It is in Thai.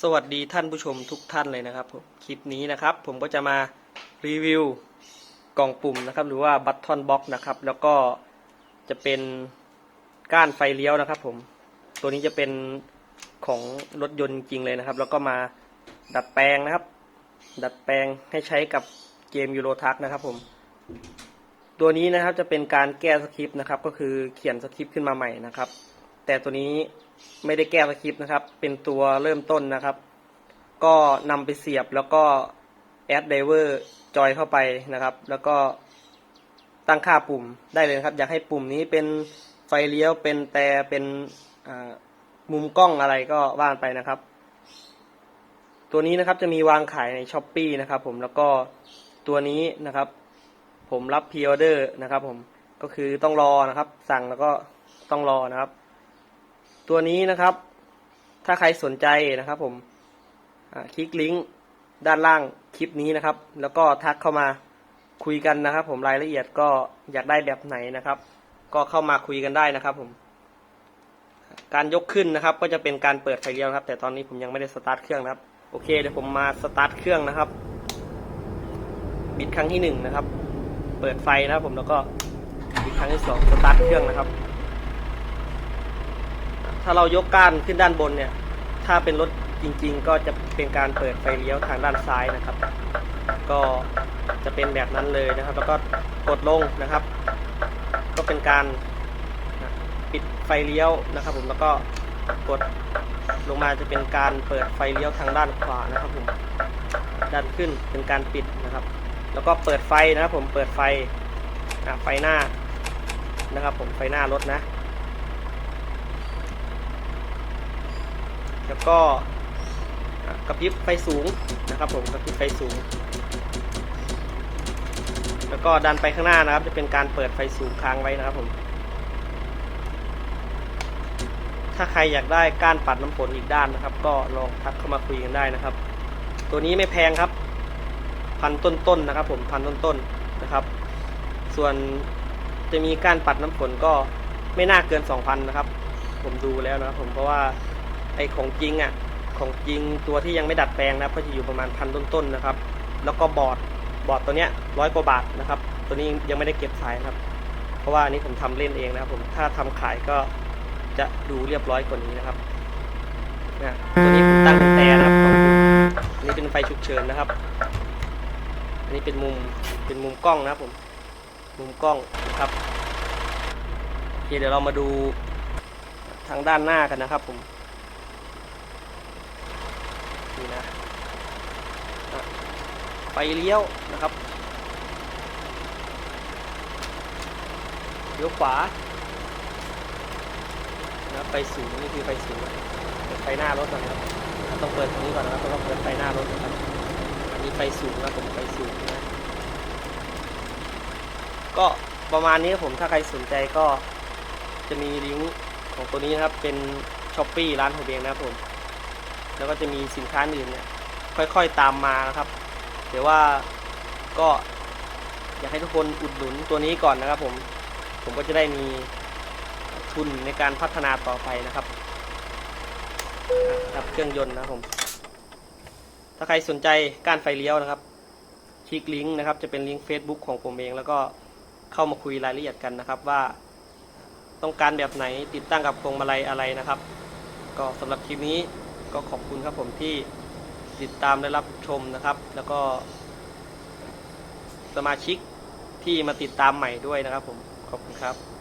สวัสดีท่านผู้ชมทุกท่านเลยนะครับผมคลิปนี้นะครับ ผมก็จะมารีวิวกล่องปุ่มนะครับ หรือว่าบัตทอนบ็อกนะครับ แล้วก็จะเป็นก้านไฟเลี้ยวนะครับ ผมตัวนี้จะเป็นของรถยนต์จริงเลยนะครับ แล้วก็มาดัดแปลงนะครับ ดัดแปลงให้ใช้กับเกมยูโรทักนะครับ ผม ตัวนี้นะครับจะเป็นการแก้สคริปต์นะครับ ก็คือเขียนสคริปต์ขึ้นมาใหม่นะครับ แต่ตัวนี้ไม่ได้แก้สคริปต์นะครับ เป็นตัวเริ่มต้นนะครับ ก็นำไปเสียบแล้วก็แอดไดเวอร์จอยเข้าไปนะครับ แล้วก็ตั้งค่าปุ่มได้เลยครับ อยากให้ปุ่มนี้เป็นไฟเลี้ยวเป็นแต่เป็นมุมกล้องอะไรก็ว่านไปนะครับ ตัวนี้นะครับจะมีวางขายในช้อปปีนะครับ ผมแล้วก็ตัวนี้นะครับ ผมรับพ r ออเดอร์นะครับ ผมก็คือต้องรอนะครับ สั่งแล้วก็ต้องรอนะครับ ตัวนี้นะครับ ถ้าใครสนใจนะครับผมคลิกลิงก์ด้านล่างคลิปนี้นะครับ แล้วก็ทักเข้ามาคุยกันนะครับ ผมรายละเอียดก็อยากได้แบบไหนนะครับ ก็เข้ามาคุยกันได้นะครับ ผม การยกขึ้นนะครับ ก็จะเป็นการเปิดไฟเลี้ยวครับ แต่ตอนนี้ผมยังไม่ได้สตาร์ทเครื่องนะครับโอเคเดี๋ยวผมมาสตาร์ทเครื่องนะครับ บิดครั้งที่หนึ่งนะครับ เปิดไฟนะครับ ผมแล้วก็บิดครั้งที่สองสตาร์ทเครื่องนะครับ ถ้าเรายกก้านขึ้นด้านบนเนี่ย ถ้าเป็นรถจริง ๆ ก็จะเป็นการเปิดไฟเลี้ยวทางด้านซ้ายนะครับ ก็จะเป็นแบบนั้นเลยนะครับ แล้วก็กดลงนะครับ ก็เป็นการปิดไฟเลี้ยวนะครับ ผมแล้วก็กดลงมาจะเป็นการเปิดไฟเลี้ยวทางด้านขวานะครับผมด้านขึ้นเป็นการปิดนะครับ แล้วก็เปิดไฟนะครับผมเปิดไฟไฟหน้านะครับผมไฟหน้ารถนะ แล้วก็กระพริบไฟสูงนะครับผมกระพริบไฟสูง แล้วก็ดันไปข้างหน้านะครับ จะเป็นการเปิดไฟสูงค้างไว้นะครับผมถ้าใครอยากได้ก้านปัดน้ำฝนอีกด้านนะครับ ก็ลองทักเข้ามาคุยกันได้นะครับ ตัวนี้ไม่แพงครับ พันต้นๆนะครับ ผมพันต้นๆนะครับ ส่วนจะมีก้านปัดน้ำฝนก็ไม่น่าเกิน2,000นะครับ ผมดูแล้วนะครับผมเพราะว่า ไอของจริงอะของจริงตัวที่ยังไม่ดัดแปลงนะครับก็จะอยู่ประมาณพันต้นๆนะครับ แล้วก็บอร์ดบอร์ดตัวเนี้ยร้อยกว่าบาทนะครับ ตัวนี้ยังไม่ได้เก็บสายครับ เพราะว่าอันนี้ผมทำเล่นเองนะครับผมถ้าทำขายก็จะดูเรียบร้อยกว่านี้นะครับนะตัวนี้ผมตั้งเป็นแต่นะครับองผมอันนี้เป็นไฟฉุกเฉินนะครับ อันนี้เป็นมุมเป็นมุมกล้องนะครับผมมุมกล้องนะครับโอเคเดี๋ยวเรามาดูทางด้านหน้ากันนะครับผม นี่นะไฟเลี้ยวนะครับเลี้ยวขวานะไฟสูงนี่คือไฟสูงเปิดไฟหน้ารถก่อนนะครับต้องเปิดตรงนี้ก่อนนะครับต้องเปิดไฟหน้ารถนะครับอันนี้ไฟสูงนะผมไฟสูงนะก็ประมาณนี้ผมถ้าใครสนใจก็จะมีลิงก์ของตัวนี้นะครับเป็นช้อปปี้ร้านผมเองนะครับผม แล้วก็จะมีสินค้าอื่นเนี่ยค่อยๆตามมานะครับเดี๋ยวว่าก็อยากให้ทุกคนอุดหนุนตัวนี้ก่อนนะครับผมผมก็จะได้มีทุนในการพัฒนาต่อไปนะครับดับเครื่องยนต์นะครับผม ถ้าใครสนใจก้านไฟเลี้ยวนะครับ คลิกลิงก์นะครับ จะเป็นลิงก์ Facebook ของผมเอง แล้วก็เข้ามาคุยรายละเอียดกันนะครับว่าต้องการแบบไหนติดตั้งกับพวงมาลัยอะไรนะครับ ก็สำหรับคลิปนี้ ก็ขอบคุณครับผมที่ติดตามและรับชมนะครับ แล้วก็สมาชิกที่มาติดตามใหม่ด้วยนะครับผม ขอบคุณครับ